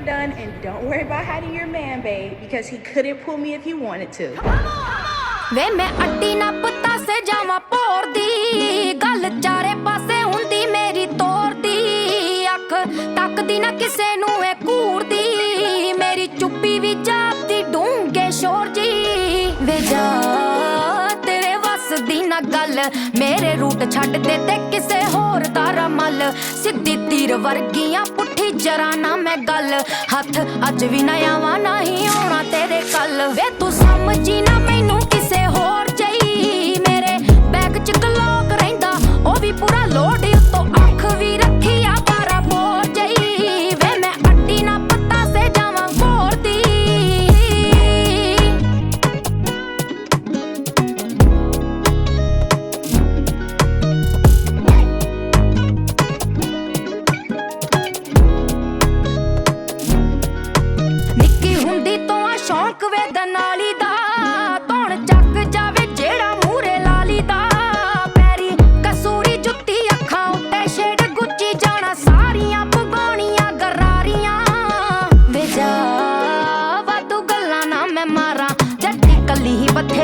done, and don't worry about hiding your man, babe, because he couldn't pull me if he wanted to. ਵੇ ਮੈਂ ਅੱਡੀ ਨਾ ਪਤਾ ਸੇ ਜਾਵਾਂ ਪੋਰਦੀ ਗੱਲ ਚਾਰੇ ਪਾਸੇ ਹੁੰਦੀ ਮੇਰੀ ਤੋਰਦੀ ਅੱਖ ਤੱਕਦੀ ਨਾ ਕਿਸੇ ਨੂੰ ਇਹ ਕੂੜਦੀ ਮੇਰੀ ਚੁੱਪੀ ਵੀ ਜਾਪਦੀ ਡੂੰਗੇ ਸ਼ੋਰ ਜੀ ਵੇ ਜਾ ਤੇਰੇ ਵੱਸ ਦੀ ਨਾ ਗੱਲ। ਮੇਰੇ ਰੂਟ ਛੱਡ ਦੇ ਤੇ ਕਿਸੇ ਹੋਰ ਤਾਰਾ ਮੱਲ। ਸਿੱਧੀ ਤੀਰ ਵਰਗੀਆਂ ਪੁੱਠੀ ਜਰਾ ਨਾ ਮੈਂ ਗੱਲ। ਹੱਥ ਅੱਜ ਵੀ ਨਾ ਆਵਾਂ ਨਹੀਂ ਆਉਣਾ ਤੇਰੇ ਕੱਲ। ਵੇ ਤੂੰ ਸਮਝੀ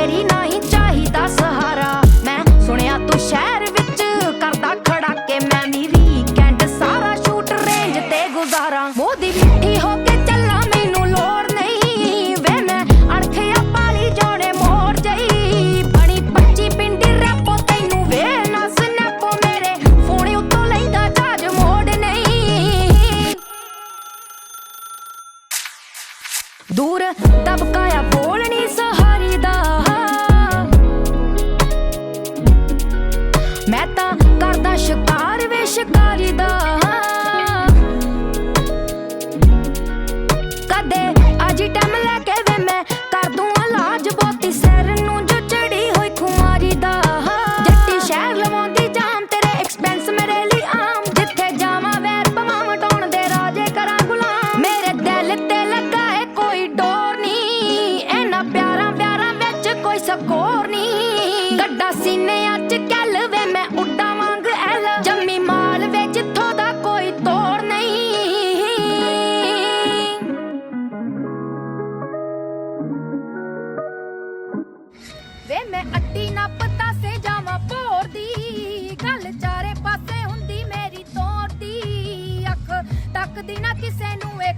ਹੀ ਨਹੀਂ ਚਾਹੀਦਾ ਸਹਾਰਾ। ਮੈਂ ਸੁਣਿਆ ਤੂੰ ਸ਼ਹਿਰ ਵਿੱਚ ਕਰਦਾ ਖੜਾ ਕੇ ਮੈਂ ਵੀ ਵੀਕਐਂਡ ਸਾਰਾ ਸ਼ੂਟ ਰੇਂਜ ਤੇ ਗੁਜ਼ਾਰਾਂ। ਮੋਦੀ ਮਿੱਠੀ ਹੋ ਕੇ ਚੱਲਾਂ, ਮੈਨੂੰ ਲੋੜ ਨਹੀਂ। ਵੇ ਮੈਂ ਅਣਖਿਆ ਪਾਲੀ ਜੋੜੇ ਮੋੜ ਜਈ। ਬਣੀ ਪੱਚੀ ਪਿੰਡੀ ਰੈਪੋ ਤੈਨੂੰ ਵੇ ਨਾ ਸਨੈਪੋ ਮੇਰੇ ਫੋਨ ਉੱਤੋਂ ਲੈਂਦਾ ਜਾਜ ਮੋੜ ਨਹੀਂ। ਦੂਰ ਦਬਕਾਇਆ ਬੋਲਣੀ ਵੇ ਮੈਂ ਅੱਡੀ ਨਾ ਪਤਾ ਸੇ ਜਾਵਾਂ ਭੋਰ ਦੀ। ਗੱਲ ਚਾਰੇ ਪਾਸੇ ਹੁੰਦੀ ਮੇਰੀ ਤੋਰ ਦੀ। ਅੱਖ ਤੱਕਦੀ ਨਾ ਕਿਸੇ ਨੂੰ ਇਹ